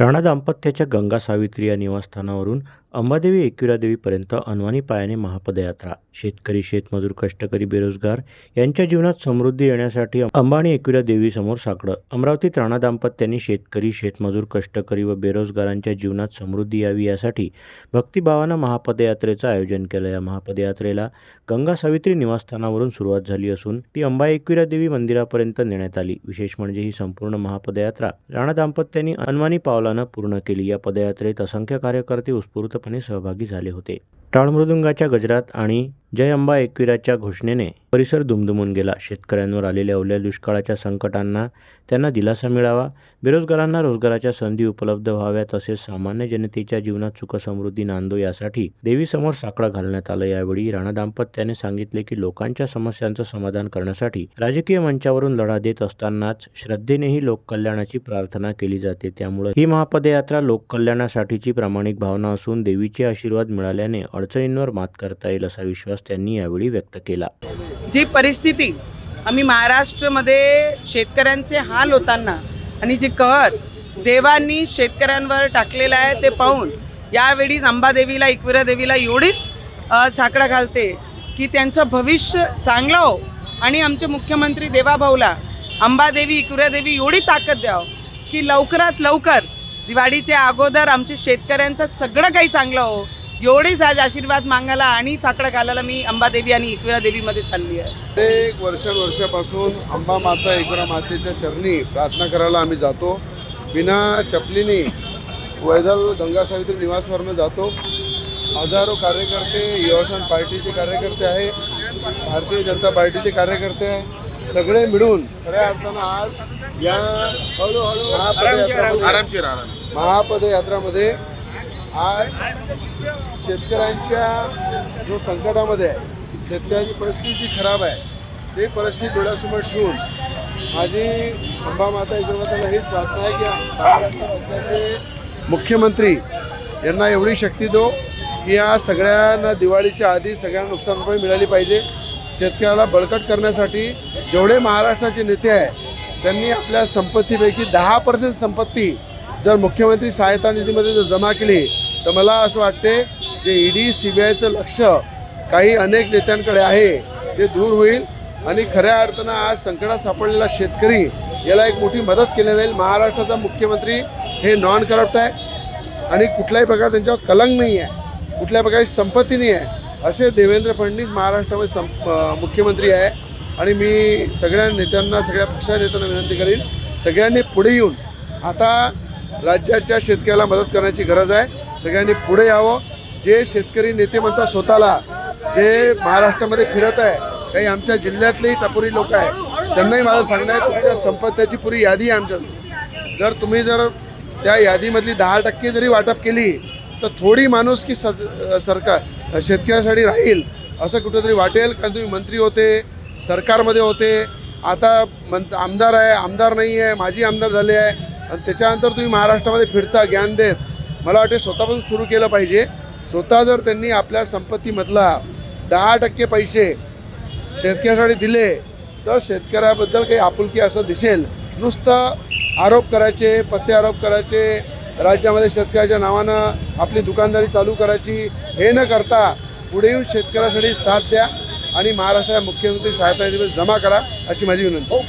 राणा दाम्पत्याच्या गंगा सावित्री या निवासस्थानावरून अंबादेवी एकविरादेवीपर्यंत अनवाणी पायाने महापदयात्रा. शेतकरी शेतमजूर कष्टकरी बेरोजगार यांच्या जीवनात समृद्धी येण्यासाठी अंबाणी एकविरा देवीसमोर साकडं. अमरावतीत राणा दाम्पत्यांनी शेतकरी शेतमजूर कष्टकरी व बेरोजगारांच्या जीवनात समृद्धी यावी यासाठी भक्तिभावानं महापदयात्रेचं आयोजन केलं. या महापदयात्रेला गंगा सावित्री निवासस्थानावरून सुरुवात झाली असून ती अंबा एकविरा देवी मंदिरापर्यंत नेण्यात आली. विशेष म्हणजे ही संपूर्ण महापदयात्रा राणा दाम्पत्यांनी अनवाणी पावलानं पूर्ण केली. या पदयात्रेत असंख्य कार्यकर्ते उत्स्फूर्तपणे सहभागी झाले होते. टाळमृदुंगाच्या गजरात आणि जय अंबा एकविराच्या घोषणेने परिसर दुमदुमून गेला. शेतकऱ्यांवर आलेल्या ओल्या दुष्काळाच्या संकटांना त्यांना दिलासा मिळावा बेरोजगारांना रोजगाराच्या संधी उपलब्ध व्हाव्या तसेच सामान्य जनतेच्या जीवनात सुखसमृद्धी नांदो यासाठी देवीसमोर साकडा घालण्यात आलं. यावेळी राणा दाम्पत्याने सांगितले की लोकांच्या समस्यांचं समाधान करण्यासाठी राजकीय मंचावरून लढा देत असतानाच श्रद्धेनेही लोककल्याणाची प्रार्थना केली जाते. त्यामुळे ही महापदयात्रा लोककल्याणासाठीची प्रामाणिक भावना असून देवीचे आशीर्वाद मिळाल्याने अडचणींवर मात करता येईल असा विश्वास त्यांनी यावेळी व्यक्त केला. जी परिस्थिती आम्ही महाराष्ट्रामध्ये शेतकऱ्यांचे हाल होताना आणि जी कहर देवांनी शेतकऱ्यांवर टाकलेला आहे ते पाहून यावेळीच अंबादेवीला इक्विरा देवीला एवढीच साकडा घालते की त्यांचं भविष्य चांगलं हो. आणि आमचे मुख्यमंत्री देवाभाऊला अंबादेवी एकविरा देवी एवढी ताकद द्यावं की लवकरात लवकर दिवाळीच्या अगोदर आमच्या शेतकऱ्यांचं सगळं काही चांगलं हो. एवढीच आज आशीर्वाद मागायला आणि साकडा घालायला मी अंबादेवी आणि एकविरा देवीमध्ये चालली आहे. अनेक वर्षानुवर्षापासून अंबा माता एकरा मातेच्या चरणी प्रार्थना करायला आम्ही जातो. बिना चपलीने वैदल गंगा सावित्री निवासवरनं जातो. हजारो कार्यकर्ते युवासन पार्टीचे कार्यकर्ते आहे भारतीय जनता पार्टीचे कार्यकर्ते आहे. सगळे मिळून खऱ्या अर्थानं आज या महापदयात्रामध्ये महापदयात्रामध्ये आज शेतकऱ्यांच्या जो संकटामध्ये आहे शेतकऱ्यांची परिस्थिती जी खराब आहे ते परिस्थिती डोळ्यासमोर ठेवून माझी अंबा माता एकमाताला हीच प्रार्थना आहे की महाराष्ट्र राज्याचे मुख्यमंत्री यांना एवढी शक्ती दो की या सगळ्यांना दिवाळीच्या आधी सगळ्यांना नुकसान भरपाई मिळाली पाहिजे. शेतकऱ्याला बळकट करण्यासाठी जेवढे महाराष्ट्राचे नेते आहे त्यांनी आपल्या संपत्तीपैकी दहा पर्सेंट संपत्ती जर मुख्यमंत्री सहायता निधीमध्ये जर जमा केली तर मला असं वाटते जे ई ईडी सी बी आयचं लक्ष काही अनेक नेत्यांकडे आहे ते दूर होईल. आणि खऱ्या अर्थानं आज संकटात सापडलेला शेतकरी याला एक मोठी मदत केली जाईल. महाराष्ट्राचा मुख्यमंत्री हे नॉन करप्ट आहे. आणि कुठल्याही प्रकारे त्यांच्यावर कलंक नाही आहे कुठल्या प्रकारची संपत्ती नाही आहे असे देवेंद्र फडणवीस महाराष्ट्रामध्ये सं मुख्यमंत्री आहे. आणि मी सगळ्या नेत्यांना सगळ्या पक्षा नेत्यांना विनंती करीन. सगळ्यांनी पुढे येऊन आता राज्याच्या शेतकऱ्याला मदत करण्याची गरज आहे. सगळ्यांनी पुढे यावं. जे शेतकरी नेते म्हणतात स्वतःला जे महाराष्ट्रामध्ये फिरत आहे काही आमच्या जिल्ह्यातलेही टपोरी लोक आहे त्यांनाही माझं सांगणं आहे तुमच्या संपत्त्याची पुरी यादी आहे आमच्या. जर तुम्ही जर त्या यादीमधली दहा टक्के जरी वाटप केली तर थोडी माणूस की सज सरकार शेतकऱ्यासाठी राहील असं कुठेतरी वाटेल. कारण तुम्ही मंत्री होते सरकारमध्ये होते. आता मंत आमदार आहे आमदार नाही आहे माजी आमदार झाले आहे. आणि त्याच्यानंतर तुम्ही महाराष्ट्रामध्ये फिरता ज्ञान देत. मला वाटते स्वतःपासून सुरू केलं पाहिजे. स्वतः जर त्यांनी आपल्या संपत्तीमधला दहा टक्के पैसे शेतकऱ्यासाठी दिले तर शेतकऱ्याबद्दल काही आपुलकी असं दिसेल. नुसतं आरोप करायचे पत्ते आरोप करायचे राज्यामध्ये शेतकऱ्याच्या नावानं आपली दुकानदारी चालू करायची हे न करता पुढे येऊन शेतकऱ्यासाठी साथ द्या आणि महाराष्ट्राच्या मुख्यमंत्री सहायता जमा करा अशी माझी विनंती